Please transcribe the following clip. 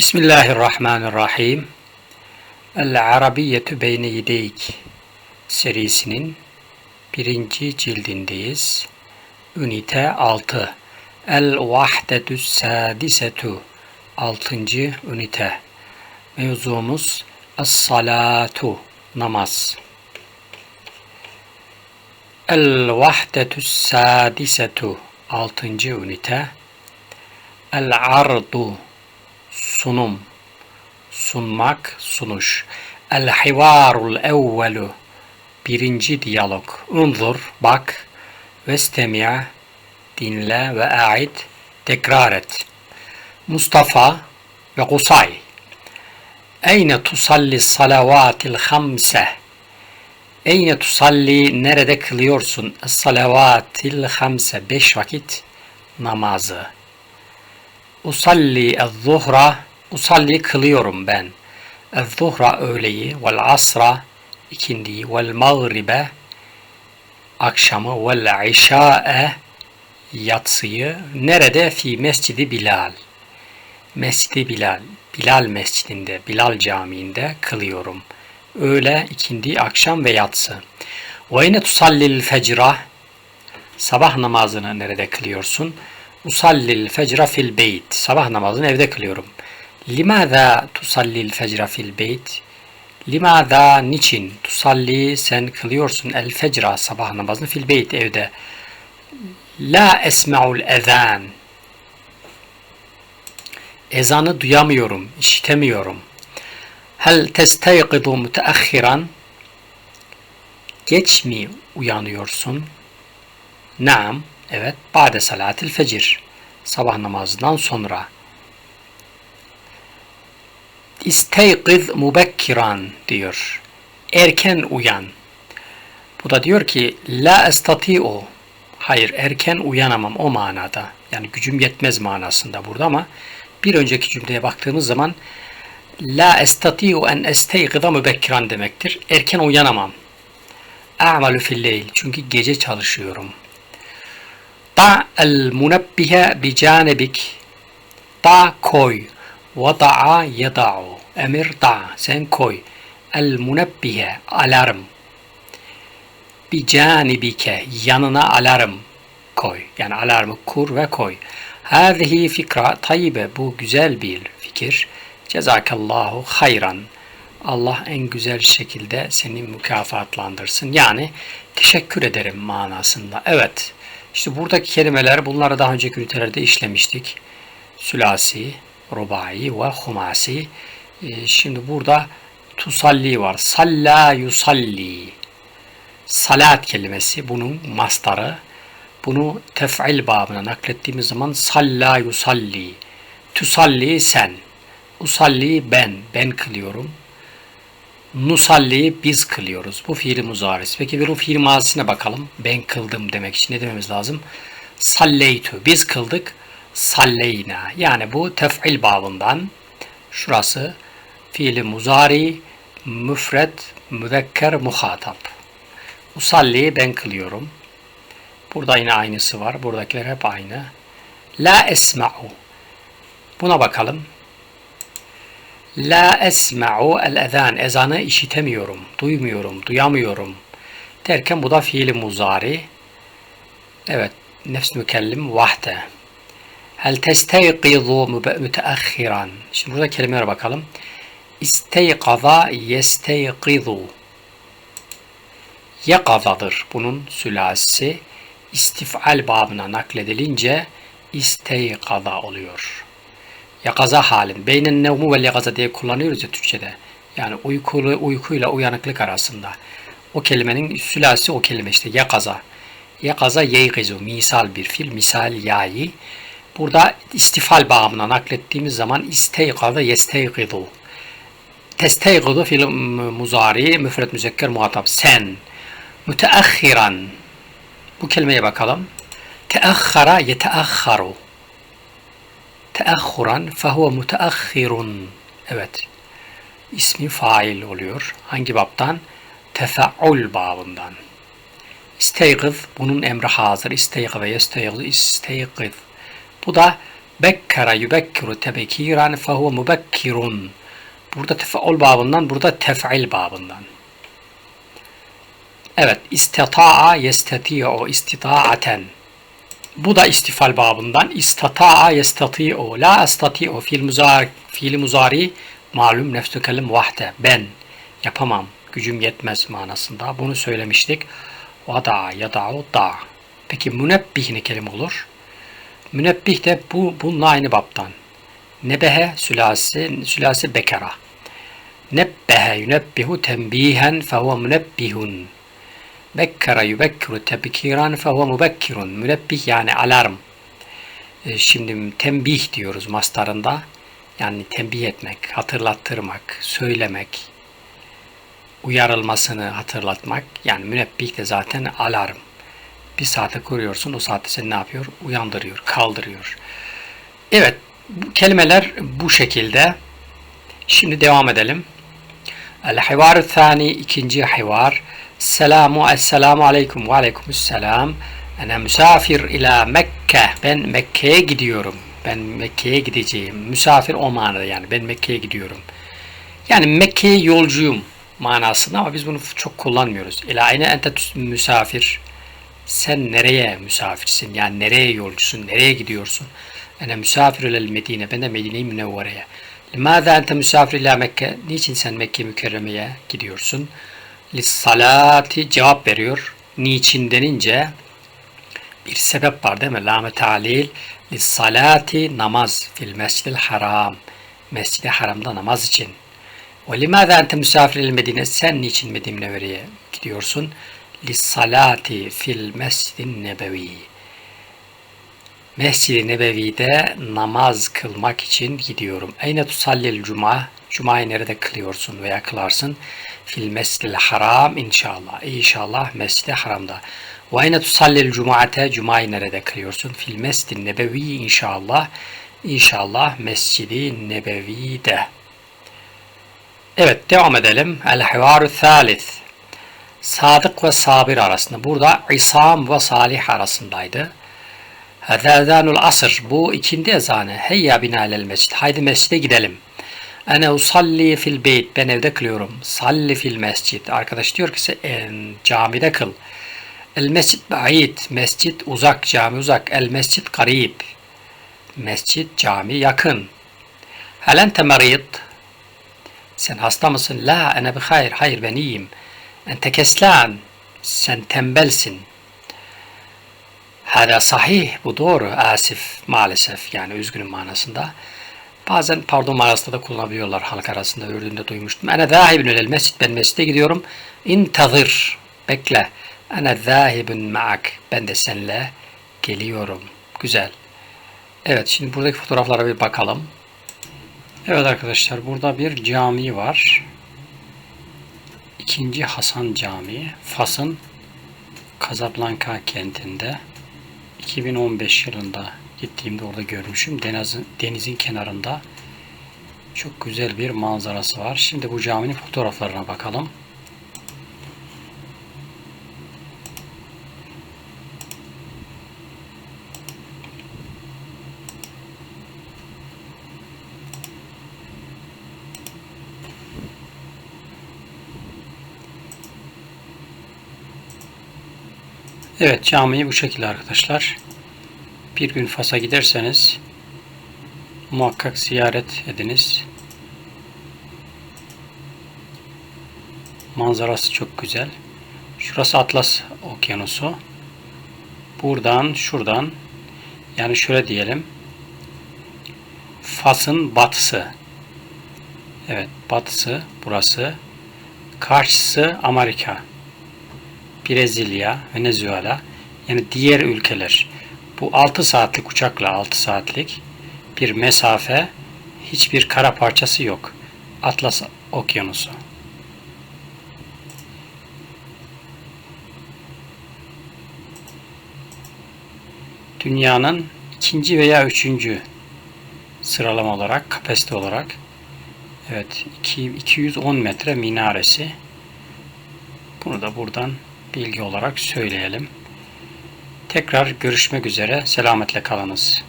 Bismillahirrahmanirrahim. El Arabiyyetü Beyne Yedeyk serisinin birinci cildindeyiz. Ünite 6. El Vahdetü Sadisetu 6. ünite. Mevzumuz Es-Salatu namaz. El Vahdetü Sadisetu 6. ünite. El Ardu sunum, sunmak, sunuş. El hivarul evvelu, birinci diyalog. Unzur, bak, vestemi'a, dinle ve a'id, tekrar et. Mustafa ve Kusay. Eyne tusalli salavatil hamse. Eyne tusalli, nerede kılıyorsun? Salavatil hamse, beş vakit namazı. Usalli el-zuhra, usalli kılıyorum ben. El-zuhra öğleyi, vel asra ikindiyi, vel mağribe akşamı, vel işa'e yatsıyı. Nerede? Fi mescidi Bilal. Mescidi Bilal, Bilal mescidinde, Bilal camiinde kılıyorum. Öğle, ikindi, akşam ve yatsı. Ve yine tusallil fecra, sabah namazını nerede kılıyorsun? Usallil fecra fil beyt. Sabah namazını evde kılıyorum. Limada tusallil fecra fil beyt? Limada niçin? Tusalli sen kılıyorsun el fecra sabah namazını fil beyt evde. La esma'ul ezan. Ezanı duyamıyorum, işitemiyorum. Hel testayqidu müteahhiran? Geç mi uyanıyorsun? Naam. Evet, ba'de salatil fecir. Sabah namazından sonra. İsteyqiz mubekkiran diyor. Erken uyan. Bu da diyor ki la estati'u. Hayır erken uyanamam o manada. Yani gücüm yetmez manasında burada ama bir önceki cümleye baktığımız zaman la estati'u en esteyqiza mubekkiran demektir. Erken uyanamam. A'malu fil leyl. Çünkü gece çalışıyorum. Da el munebbihe bi canebik. Da koy. Vada'a yada'u. Emir da. Sen koy. El munebbihe. Alarm. Bi canibike. Yanına alarm koy. Yani alarmı kur ve koy. Hâzihi fikra tayyibe. Bu güzel bir fikir. Cezakallahu hayran. Allah en güzel şekilde seni mükafatlandırsın. Yani teşekkür ederim manasında. Evet. İşte buradaki kelimeler bunları daha önceki ünitelerde işlemiştik. Sülasi, rubai ve humasi. Ee, şimdi burada tusalli var. Salla yusalli. Salat kelimesi bunun mastarı. Bunu tef'il babına naklettiğimiz zaman salla yusalli. Tusalli sen. Usalli ben. Ben kılıyorum. Nusalli biz kılıyoruz. Bu fiili muzaris. Peki bir o fiil mazisine bakalım. Ben kıldım demek için ne dememiz lazım? Salleytu. Biz kıldık. Salleyna. Yani bu tef'il babından. Şurası fiili muzari, müfred, müzekker, muhatap. Usalli ben kılıyorum. Burada yine aynısı var. Buradakiler hep aynı. La esma'u. Buna bakalım. La esma'u el ezan. Ezanı işitemiyorum, duymuyorum, duyamıyorum. Derken bu da fiili muzari. Evet, nefs mükellim vahde. Hel testeyqizu müteahhiran. Şimdi burada kelimelere bakalım. İsteyqaza yesteyqizu. Yakazadır bunun sülasisi. İstifal babına nakledilince isteykaza oluyor yakaza halin. Beynen nevmu ve yakaza diye kullanıyoruz ya Türkçede. Yani uykulu, uykuyla uyanıklık arasında. O kelimenin sülasi o kelime işte yakaza. Yakaza yeygizu misal bir fil, misal yayi. Burada istifal bağımına naklettiğimiz zaman isteykaza yesteygidu. Testeygidu fil muzari, müfret müzekker muhatap. Sen. Müteahhiran. Bu kelimeye bakalım. Teahhara yeteahharu teahhuran fehuve muteahhirun. Evet. İsmi fail oluyor. Hangi babdan? Tefe'ul babından. İsteygiz bunun emri hazır. İsteygiz ve yesteygiz isteygiz. Bu da Bekkara yubekkiru tebkiran fehuve mubekkirun. Burada tefaul babından, burada tef'il babından. Evet, istita'a yestati'u istita'aten. Bu da istifal babından. İstata'a yestati'u. La estati'u fiil muzari, fiil muzari malum nefsü kelim vahde. Ben yapamam, gücüm yetmez manasında. Bunu söylemiştik. Vada yada'u da. Peki münebbih ne kelime olur? Münebbih de bu bununla aynı baptan. Nebehe sülasi, sülasi bekara. Nebbehe yunebbihu tembihen fehuve münebbihun. Bekkara yubekkiru tebkiran fehuve mubekkirun. Münebbih yani alarm. E, şimdi tembih diyoruz mastarında. Yani tembih etmek, hatırlattırmak, söylemek, uyarılmasını hatırlatmak. Yani münebbih de zaten alarm. Bir saate kuruyorsun, o saatte seni ne yapıyor? Uyandırıyor, kaldırıyor. Evet, bu kelimeler bu şekilde. Şimdi devam edelim. El-hivar thani ikinci hivar. Selamu esselamu aleyküm ve aleykümüsselam. Ana misafir ila Mekke. Ben Mekke'ye gidiyorum. Ben Mekke'ye gideceğim. Misafir o manada yani. Ben Mekke'ye gidiyorum. Yani Mekke'ye yolcuyum manasında ama biz bunu çok kullanmıyoruz. İla ayne ente misafir. Sen nereye misafirsin? Yani nereye yolcusun? Nereye gidiyorsun? Ene misafir ilel Medine. Ben de Medine-i Münevvere'ye. Limâzâ ente misafir ila Mekke. Niçin sen Mekke mükerremeye gidiyorsun? Lissalati cevap veriyor. Niçin denince bir sebep var değil mi? Lame talil. Lissalati namaz fil mescidil haram. Mescid-i haramda namaz için. Ve limâzâ ente misafir ilel Medine. Sen niçin Medine Münevvere'ye gidiyorsun? Lissalati fil mescidin nebevi. Mescid-i Nebevi'de namaz kılmak için gidiyorum. Eyne tusallil cuma? Cuma'yı nerede kılıyorsun veya kılarsın? Fil mescidil haram inşallah. İnşallah mescid-i haramda. Ve eyne tusallil cumaate? Cuma'yı nerede kılıyorsun? Fil mescid nebevi inşallah. İnşallah mescidi nebevi'de. Evet devam edelim. El-hivaru thalith. Sadık ve sabir arasında. Burada İsam ve Salih arasındaydı. Hâzâzânul asr. Bu ikindi ezanı. Heyya binâlel mescid. Haydi mescide gidelim. Ene usalli fil beyt. Ben evde kılıyorum. Salli fil mescid. Arkadaş diyor ki e, camide kıl. El mescid ba'id. Mescid uzak. Cami uzak. El mescid garib. Mescid cami yakın. Helen temerid. Sen hasta mısın? La ene bi hayır. Hayır ben iyiyim. Ente keslan. Sen tembelsin. Hâdâ sahih. Bu doğru. Asif maalesef. Yani üzgünüm manasında. Bazen pardon manasında da kullanabiliyorlar halk arasında. Ürdün'de duymuştum. Ene zâhibün el mescid. Ben mescide gidiyorum. İntazır. Bekle. Ene zâhibün ma'ak. Ben de seninle geliyorum. Güzel. Evet şimdi buradaki fotoğraflara bir bakalım. Evet arkadaşlar burada bir cami var. İkinci Hasan Camii. Fas'ın Casablanca kentinde. 2015 yılında gittiğimde orada görmüşüm. Denizin, denizin kenarında çok güzel bir manzarası var. Şimdi bu caminin fotoğraflarına bakalım. Evet camiyi bu şekilde arkadaşlar. Bir gün Fas'a giderseniz muhakkak ziyaret ediniz. Manzarası çok güzel. Şurası Atlas Okyanusu. Buradan şuradan yani şöyle diyelim. Fas'ın batısı. Evet batısı burası. Karşısı Amerika. Brezilya, Venezuela yani diğer ülkeler. Bu 6 saatlik uçakla 6 saatlik bir mesafe hiçbir kara parçası yok. Atlas Okyanusu. Dünyanın ikinci veya üçüncü sıralama olarak, kapasite olarak evet 210 metre minaresi. Bunu da buradan bilgi olarak söyleyelim. Tekrar görüşmek üzere. Selametle kalınız.